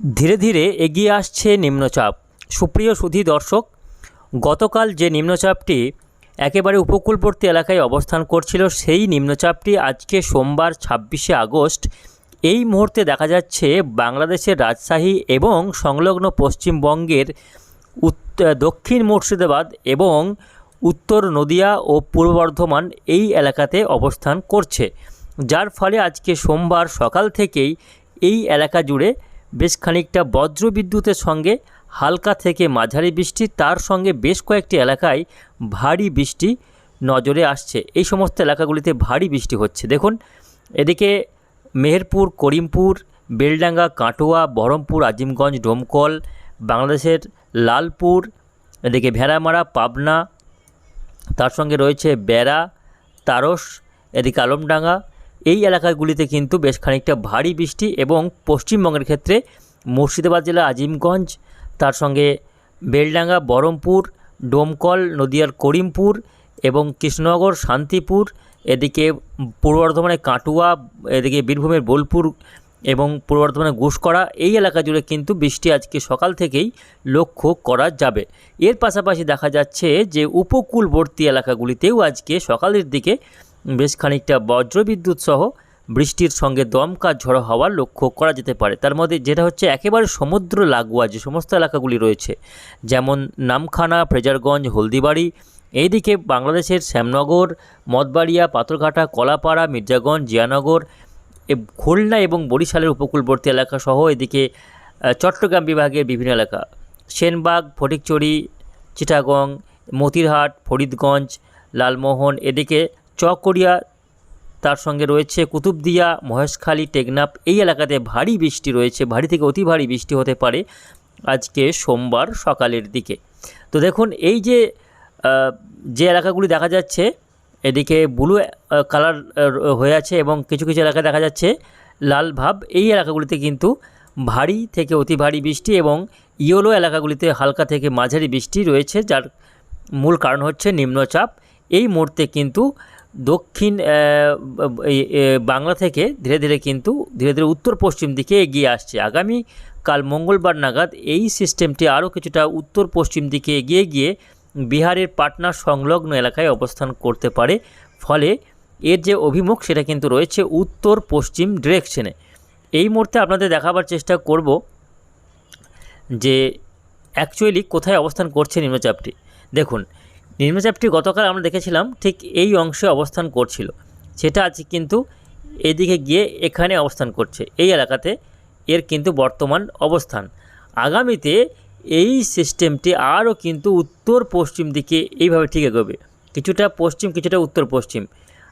ধীরে ধীরে এগিয়ে আসছে নিম্নচাপ। সুপ্রিয় সুধী দর্শক, গতকাল যে নিম্নচাপটি একেবারে উপকূলবর্তী এলাকায় অবস্থান করছিল, সেই নিম্নচাপটি আজকে সোমবার ছাব্বিশে আগস্ট। এই মুহূর্তে দেখা যাচ্ছে বাংলাদেশের রাজশাহী এবং সংলগ্ন পশ্চিমবঙ্গের দক্ষিণ মুর্শিদাবাদ এবং উত্তর নদিয়া ও পূর্ব বর্ধমান এই এলাকাতে অবস্থান করছে। যার ফলে আজকে সোমবার সকাল থেকেই এই এলাকা জুড়ে বেশ খানিকটা বজ্রবিদ্যুতের সঙ্গে হালকা থেকে মাঝারি বৃষ্টি, তার সঙ্গে বেশ কয়েকটি এলাকায় ভারী বৃষ্টি নজরে আসছে। এই সমস্ত এলাকাগুলিতে ভারী বৃষ্টি হচ্ছে। দেখুন, এদিকে মেহেরপুর, করিমপুর, বেলডাঙ্গা, কাটোয়া, বহরমপুর, আজিমগঞ্জ, ডোমকল, বাংলাদেশের লালপুর, এদিকে ভেড়ামারা, পাবনা, তার সঙ্গে রয়েছে বেড়া, তারস, এদিকে আলমডাঙ্গা এই এলাকাগুলিতে কিন্তু বেশ খানিকটা ভারী বৃষ্টি এবং পশ্চিমবঙ্গের ক্ষেত্রে মুর্শিদাবাদ জেলা আজিমগঞ্জ, তার সঙ্গে বেলডাঙ্গা বহরমপুর ডোমকল, নদিয়ার করিমপুর এবং কৃষ্ণনগর, শান্তিপুর, এদিকে পূর্ব বর্ধমানের কাটুয়া, এদিকে বীরভূমের বোলপুর এবং পূর্ব বর্ধমানের ঘুষকরা এই এলাকা জুড়ে কিন্তু বৃষ্টি আজকে সকাল থেকেই লক্ষ্য করা যাবে। এর পাশাপাশি দেখা যাচ্ছে যে উপকূলবর্তী এলাকাগুলিতেও আজকে সকালের দিকে বেশ খানিকটা বজ্রবিদ্যুৎ সহ বৃষ্টির সঙ্গে দমকা ঝড়ো হওয়ার লক্ষ্য করা যেতে পারে। তার মধ্যে যেটা হচ্ছে একেবারে সমুদ্র লাগোয়া যে সমস্ত এলাকাগুলি রয়েছে, যেমন নামখানা, ফ্রেজারগঞ্জ, হলদিবাড়ি, এইদিকে বাংলাদেশের শ্যামনগর, মদবাড়িয়া, পাথরঘাটা, কলাপাড়া, মির্জাগঞ্জ, জিয়ানগর খুলনা এবং বরিশালের উপকূলবর্তী এলাকা সহ এদিকে চট্টগ্রাম বিভাগের বিভিন্ন এলাকা। সেনবাগ, ফটিকচুরি, চিটাগং, মতিরহাট, ফরিদগঞ্জ, লালমোহন, এদিকে চকরিয়া তার সঙ্গে রয়েছে কুতুবদিয়া মহেশখালী, টেকনাফ, এই এলাকাতে ভারী বৃষ্টি রয়েছে, ভারী থেকে অতি ভারী বৃষ্টি হতে পারে আজকে সোমবার সকালের দিকে। তো দেখুন, এই যে যে এলাকাগুলি দেখা যাচ্ছে, এদিকে ব্লু কালার হয়ে আছে এবং কিছু কিছু এলাকায় দেখা যাচ্ছে লাল ভাব। এই এলাকাগুলিতে কিন্তু ভারী থেকে অতি ভারী বৃষ্টি এবং ইয়েলো এলাকাগুলিতে হালকা থেকে মাঝারি বৃষ্টি রয়েছে, যার মূল কারণ হচ্ছে নিম্নচাপ। এই মুহূর্তে কিন্তু দক্ষিণ বাংলা থেকে ধীরে ধীরে কিন্তু ধীরে ধীরে উত্তর পশ্চিম দিকে এগিয়ে আসছে। আগামী কাল মঙ্গলবার নাগাদ এই সিস্টেমটি আরও কিছুটা উত্তর পশ্চিম দিকে এগিয়ে গিয়ে বিহারের পাটনা সংলগ্ন এলাকায় অবস্থান করতে পারে। ফলে এর যে অভিমুখ সেটা কিন্তু রয়েছে উত্তর পশ্চিম ডিরেকশনে এই মুহূর্তে আপনাদের দেখাবার চেষ্টা করব যে অ্যাকচুয়ালি কোথায় অবস্থান করছে নিম্নচাপটি। দেখুন নিম্নচাপটি গতকাল আমরা দেখেছিলাম ঠিক এই অংশে অবস্থান করছিল। সেটা আজ কিন্তু এদিকে গিয়ে এখানে অবস্থান করছে। এই এলাকাতে এর কিন্তু বর্তমান অবস্থান। আগামীতে এই সিস্টেমটি আরও কিন্তু উত্তর পশ্চিম দিকে এইভাবে ঠিক এগোবে। কিছুটা পশ্চিম, কিছুটা উত্তর পশ্চিম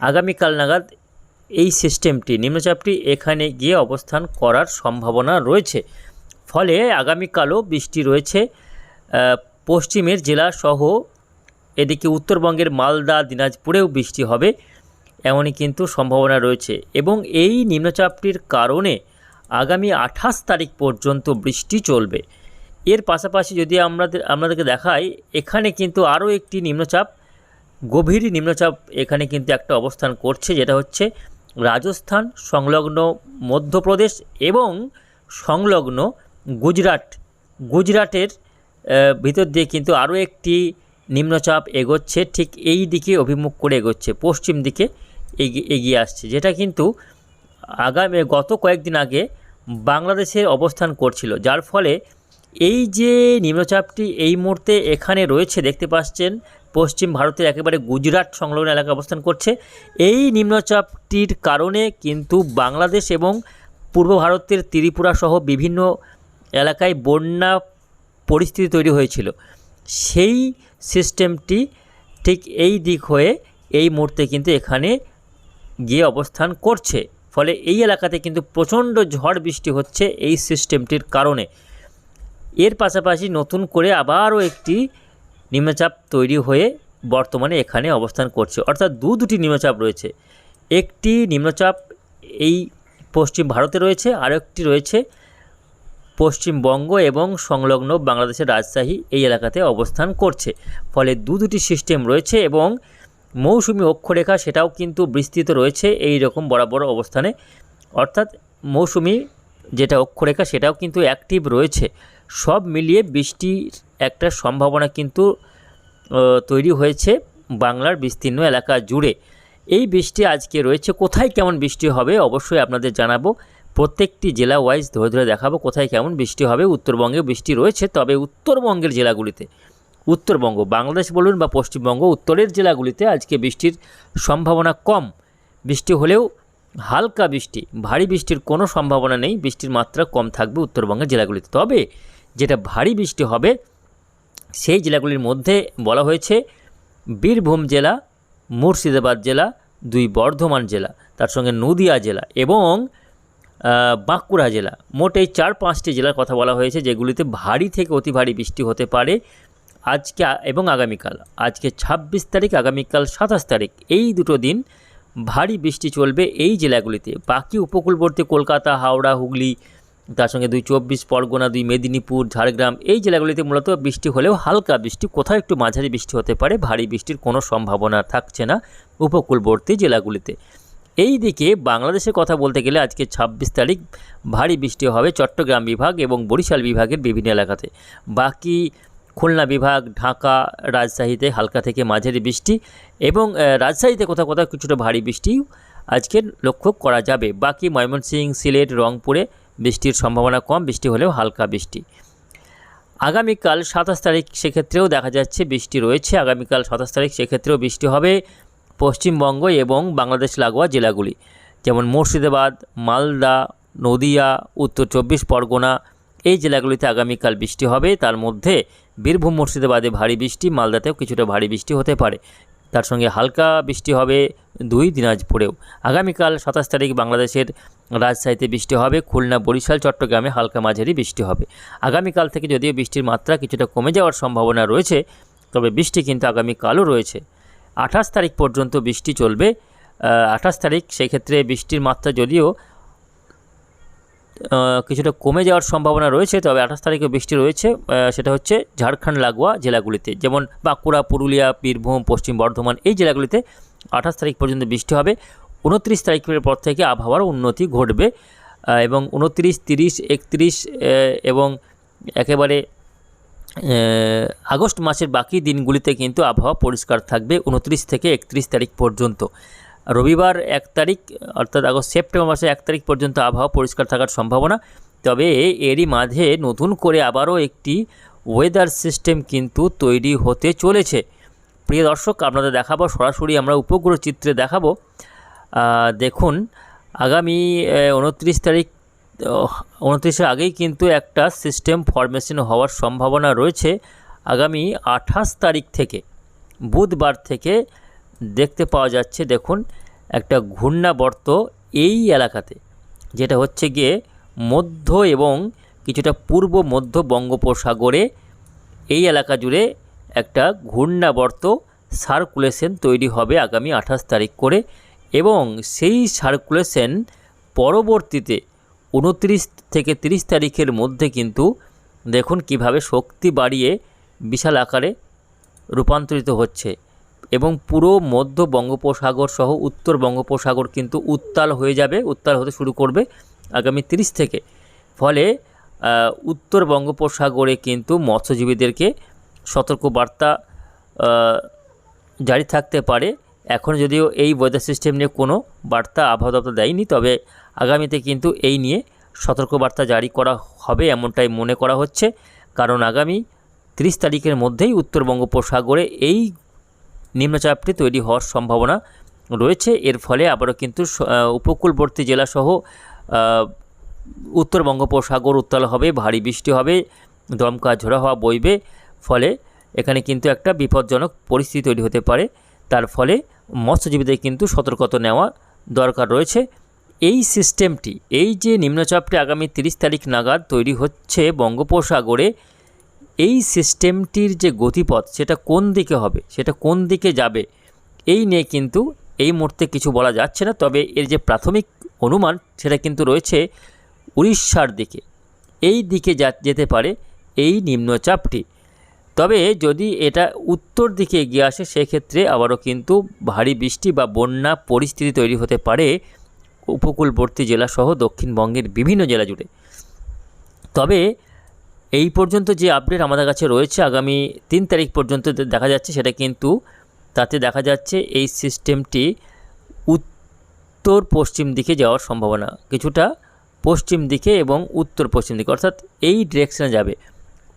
আগামীকাল নাগাদ এই সিস্টেমটি, নিম্নচাপটি এখানে গিয়ে অবস্থান করার সম্ভাবনা রয়েছে। ফলে আগামীকালও বৃষ্টি রয়েছে। পশ্চিমের জেলাসহ এদিকে উত্তরবঙ্গের মালদা, দিনাজপুরেও বৃষ্টি হবে, এমনই কিন্তু সম্ভাবনা রয়েছে। এবং এই নিম্নচাপটির কারণে আগামী আঠাশ তারিখ পর্যন্ত বৃষ্টি চলবে। এর পাশাপাশি যদি আমাদের আপনাদেরকে দেখাই, এখানে কিন্তু আরও একটি নিম্নচাপ, গভীর নিম্নচাপ এখানে কিন্তু একটা অবস্থান করছে, যেটা হচ্ছে রাজস্থান, সংলগ্ন মধ্যপ্রদেশ এবং সংলগ্ন গুজরাট। গুজরাটের ভিতর দিয়ে কিন্তু আরও একটি নিম্নচাপ এগোচ্ছে, ঠিক এই দিকে অভিমুখ করে এগোচ্ছে, পশ্চিম দিকে এগিয়ে আসছে, যেটা কিন্তু আগামী গত কয়েকদিন আগে বাংলাদেশের অবস্থান করছিল, যার ফলে এই যে নিম্নচাপটি এই মুহূর্তে এখানে রয়েছে, দেখতে পাচ্ছেন, পশ্চিম ভারতের একেবারে গুজরাট সংলগ্ন এলাকায় অবস্থান করছে, এই নিম্নচাপটির কারণে কিন্তু বাংলাদেশ এবং পূর্ব ভারতের ত্রিপুরা সহ বিভিন্ন এলাকায় বন্যা পরিস্থিতি তৈরি হয়েছিল। সেই সিস্টেমটি ঠিক এই দিক হয়ে এই মুহূর্তে কিন্তু এখানে গিয়ে অবস্থান করছে। ফলে এই এলাকাতে কিন্তু প্রচণ্ড ঝড় বৃষ্টি হচ্ছে এই সিস্টেমটির কারণে। এর পাশাপাশি নতুন করে আবারও একটি নিম্নচাপ তৈরি হয়ে বর্তমানে এখানে অবস্থান করছে। অর্থাৎ দু দুটি নিম্নচাপ রয়েছে। একটি নিম্নচাপ এই পশ্চিম ভারতে রয়েছে আর একটি রয়েছে পশ্চিমবঙ্গ এবং সংলগ্ন বাংলাদেশের রাজশাহী এই এলাকাতে অবস্থান করছে। ফলে দু দুটি সিস্টেম রয়েছে এবং মৌসুমি অক্ষরেখা সেটাও কিন্তু বিস্তৃত রয়েছে এই রকম বরাবর অবস্থানে। অর্থাৎ মৌসুমি যেটা অক্ষরেখা সেটাও কিন্তু অ্যাক্টিভ রয়েছে। সব মিলিয়ে বৃষ্টির একটা সম্ভাবনা কিন্তু তৈরি হয়েছে বাংলার বিস্তীর্ণ এলাকা জুড়ে। এই বৃষ্টি আজকে রয়েছে। কোথায় কেমন বৃষ্টি হবে অবশ্যই আপনাদের জানাব। প্রত্যেকটি জেলা ওয়াইজ ধরে ধরে দেখাবো কোথায় কেমন বৃষ্টি হবে। উত্তরবঙ্গে বৃষ্টি রয়েছে, তবে উত্তরবঙ্গের জেলাগুলিতে। উত্তরবঙ্গ, বাংলাদেশ বলুন বা পশ্চিমবঙ্গ, উত্তরের জেলাগুলিতে আজকে বৃষ্টির সম্ভাবনা কম। বৃষ্টি হলেও হালকা বৃষ্টি, ভারী বৃষ্টির কোনো সম্ভাবনা নেই, বৃষ্টির মাত্রা কম থাকবে উত্তরবঙ্গের জেলাগুলিতে। তবে যেটা ভারী বৃষ্টি হবে, সেই জেলাগুলির মধ্যে বলা হয়েছে বীরভূম জেলা, মুর্শিদাবাদ জেলা, দুই বর্ধমান জেলা, তার সঙ্গে নদিয়া জেলা এবং বাঁকুড়া জেলা। মোট এই চার পাঁচটি জেলার কথা বলা হয়েছে, যেগুলিতে ভারী থেকে অতি ভারী বৃষ্টি হতে পারে আজকে এবং আগামীকাল। আজকে ছাব্বিশ তারিখ, আগামীকাল সাতাশ তারিখ, এই দুটো দিন ভারী বৃষ্টি চলবে এই জেলাগুলিতে। বাকি উপকূলবর্তী কলকাতা, হাওড়া, হুগলি, তার সঙ্গে দুই চব্বিশ, পরগনা, দুই মেদিনীপুর, ঝাড়গ্রাম, এই জেলাগুলিতে মূলত বৃষ্টি হলেও হালকা বৃষ্টি, কোথাও একটু মাঝারি বৃষ্টি হতে পারে। ভারী বৃষ্টির কোনো সম্ভাবনা থাকছে না উপকূলবর্তী জেলাগুলিতে। এই দিকে বাংলাদেশের কথা বলতে গেলে আজকে ছাব্বিশ তারিখ ভারী বৃষ্টি হবে চট্টগ্রাম বিভাগ এবং বরিশাল বিভাগের বিভিন্ন এলাকাতে। বাকি খুলনা বিভাগ, ঢাকা, রাজশাহীতে হালকা থেকে মাঝারি বৃষ্টি এবং রাজশাহীতে কোথাও কোথাও কিছুটা ভারী বৃষ্টি আজকের লক্ষ্য করা যাবে। বাকি ময়মনসিংহ, সিলেট, রংপুরে বৃষ্টির সম্ভাবনা কম, বৃষ্টি হলেও হালকা বৃষ্টি। আগামীকাল সাতাশ তারিখ সেক্ষেত্রেও দেখা যাচ্ছে বৃষ্টি রয়েছে। আগামীকাল সাতাশ তারিখ সেক্ষেত্রেও বৃষ্টি হবে। পশ্চিমবঙ্গ এবং বাংলাদেশ লাগোয়া জেলাগুলি, যেমন মুর্শিদাবাদ, মালদা, নদিয়া, উত্তর চব্বিশ পরগনা। এই জেলাগুলিতে আগামীকাল বৃষ্টি হবে। তার মধ্যে বীরভূম, মুর্শিদাবাদে ভারী বৃষ্টি, মালদাতেও কিছুটা ভারী বৃষ্টি হতে পারে। তার সঙ্গে হালকা বৃষ্টি হবে দুই দিনাজপুরেও। আগামীকাল সাতাশ তারিখ বাংলাদেশের রাজশাহীতে বৃষ্টি হবে। খুলনা, বরিশাল, চট্টগ্রামে হালকা মাঝারি বৃষ্টি হবে। আগামীকাল থেকে যদিও বৃষ্টির মাত্রা কিছুটা কমে যাওয়ার সম্ভাবনা রয়েছে, তবে বৃষ্টি কিন্তু আগামীকালও রয়েছে। আঠাশ তারিখ পর্যন্ত বৃষ্টি চলবে। আঠাশ তারিখ সেই ক্ষেত্রে বৃষ্টির মাত্রা যদিও কিছুটা কমে যাওয়ার সম্ভাবনা রয়েছে, তবে আঠাশ তারিখে বৃষ্টি রয়েছে। সেটা হচ্ছে ঝাড়খণ্ড, লাগোয়া জেলাগুলিতে, যেমন বাঁকুড়া, পুরুলিয়া, বীরভূম, পশ্চিম বর্ধমান, এই জেলাগুলিতে আঠাশ তারিখ পর্যন্ত বৃষ্টি হবে। উনত্রিশ তারিখের পর থেকে আবহাওয়ার উন্নতি ঘটবে এবং উনত্রিশ, তিরিশ, একত্রিশ এবং একেবারে আগস্ট মাসের বাকি দিনগুলিতে কিন্তু আবহাওয়া পরিষ্কার থাকবে উনত্রিশ থেকে একত্রিশ তারিখ পর্যন্ত। রবিবার এক তারিখ, অর্থাৎ আগস্ট, সেপ্টেম্বর মাসের এক তারিখ পর্যন্ত আবহাওয়া পরিষ্কার থাকার সম্ভাবনা। তবে এরই মাঝে নতুন করে আবারও একটি ওয়েদার সিস্টেম কিন্তু তৈরি হতে চলেছে। প্রিয় দর্শক, আপনাদের দেখাবো, সরাসরি আমরা উপগ্রহ চিত্রে দেখাবো। দেখুন, আগামী উনত্রিশ তারিখ উনত্রিশের আগেই কিন্তু একটা সিস্টেম ফরমেশন হওয়ার সম্ভাবনা রয়েছে আগামী আঠাশ তারিখ থেকে। বুধবার থেকে দেখতে পাওয়া যাচ্ছে দেখুন, একটা ঘূর্ণাবর্ত এই এলাকাতে, যেটা হচ্ছে গিয়ে মধ্য এবং কিছুটা পূর্ব মধ্য বঙ্গোপসাগরে এই এলাকা জুড়ে একটা ঘূর্ণাবর্ত সার্কুলেশন তৈরি হবে আগামী আঠাশ তারিখ করে এবং সেই সার্কুলেশন পরবর্তীতে উনত্রিশ থেকে তিরিশ তারিখের মধ্যে কিন্তু দেখুন কীভাবে শক্তি বাড়িয়ে বিশাল আকারে রূপান্তরিত হচ্ছে এবং পুরো মধ্য বঙ্গোপসাগর সহ উত্তর বঙ্গোপসাগর কিন্তু উত্তাল হয়ে যাবে, উত্তাল হতে শুরু করবে আগামী তিরিশ থেকে। ফলে উত্তর বঙ্গোপসাগরে কিন্তু মৎস্যজীবীদেরকে সতর্কবার্তা জারি থাকতে পারে। এখন যদিও এই ওয়েদার সিস্টেম নিয়ে কোনো বার্তা আবহাওয়া দপ্তর দেয়নি, তবে আগামীতে কিন্তু এই নিয়ে সতর্কবার্তা জারি করা হবে এমনটাই মনে করা হচ্ছে। কারণ আগামী তিরিশ তারিখের মধ্যেই উত্তর বঙ্গোপসাগরে এই নিম্নচাপটি তৈরি হওয়ার সম্ভাবনা রয়েছে। এর ফলে আবারও কিন্তু উপকূলবর্তী জেলাসহ উত্তর বঙ্গোপসাগর উত্তাল হবে, ভারী বৃষ্টি হবে, দমকা ঝোড়া হওয়া বইবে। ফলে এখানে কিন্তু একটা বিপজ্জনক পরিস্থিতি তৈরি হতে পারে। তার ফলে মৎস্যজীবীদের কিন্তু সতর্কতা নেওয়া দরকার রয়েছে। এই সিস্টেমটি, এই যে নিম্নচাপটি আগামী তিরিশ তারিখ নাগাদ তৈরি হচ্ছে বঙ্গোপসাগরে, এই সিস্টেমটির যে গতিপথ, সেটা কোন দিকে হবে, সেটা কোন দিকে যাবে, এই নিয়ে কিন্তু এই মুহূর্তে কিছু বলা যাচ্ছে না। তবে এর যে প্রাথমিক অনুমান, সেটা কিন্তু রয়েছে উড়িষ্যার দিকে। এই দিকে যা, যেতে পারে এই নিম্নচাপটি। তবে যদি এটা উত্তর দিকে এগিয়ে আসে, সেক্ষেত্রে আবারও কিন্তু ভারী বৃষ্টি বা বন্যা পরিস্থিতি তৈরি হতে পারে উপকূলবর্তী জেলাসহ দক্ষিণবঙ্গের বিভিন্ন জেলা জুড়ে। তবে এই পর্যন্ত যে আপডেট আমাদের কাছে রয়েছে, আগামী তিন তারিখ পর্যন্ত দেখা যাচ্ছে, সেটা কিন্তু তাতে দেখা যাচ্ছে এই সিস্টেমটি উত্তর পশ্চিম দিকে যাওয়ার সম্ভাবনা। কিছুটা পশ্চিম দিকে এবং উত্তর পশ্চিম দিকে, অর্থাৎ এই ডিরেকশনে যাবে।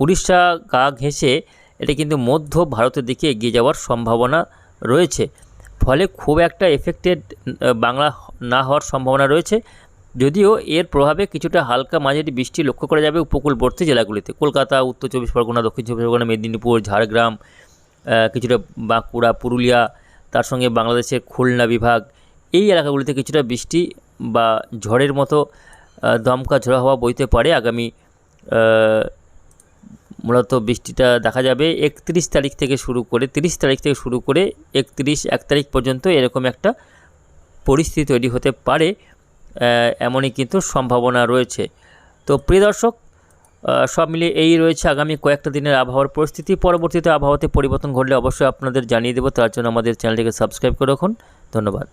উড়িষ্যা গা ঘেঁষে এটা কিন্তু মধ্য ভারতের দিকে এগিয়ে যাওয়ার সম্ভাবনা রয়েছে। ফলে খুব একটা এফেক্টেড বাংলা না হওয়ার সম্ভাবনা রয়েছে। যদিও এর প্রভাবে কিছুটা হালকা মাঝারি বৃষ্টি লক্ষ্য করা যাবে উপকূলবর্তী জেলাগুলিতে। কলকাতা, উত্তর চব্বিশ পরগনা, দক্ষিণ চব্বিশ পরগনা, মেদিনীপুর, ঝাড়গ্রাম কিছুটা বাঁকুড়া, পুরুলিয়া, তার সঙ্গে বাংলাদেশের খুলনা বিভাগ। এই এলাকাগুলিতে কিছুটা বৃষ্টি বা ঝড়ের মতো দমকা ঝোড়ো হওয়া বইতে পারে আগামী মূলত বৃষ্টিটা দেখা যাবে একত্রিশ তারিখ থেকে শুরু করে, তিরিশ তারিখ থেকে শুরু করে একত্রিশ, এক তারিখ পর্যন্ত এরকম একটা পরিস্থিতি তৈরি হতে পারে এমনই কিন্তু সম্ভাবনা রয়েছে। তো প্রিয় দর্শক সব মিলিয়ে এই রয়েছে আগামী কয়েকটা দিনের আবহাওয়ার পরিস্থিতি। পরবর্তীতে আবহাওয়াতে পরিবর্তন ঘটলে অবশ্যই আপনাদের জানিয়ে দেবো। তার জন্য আমাদের চ্যানেলটিকে সাবস্ক্রাইব করে রাখুন। ধন্যবাদ।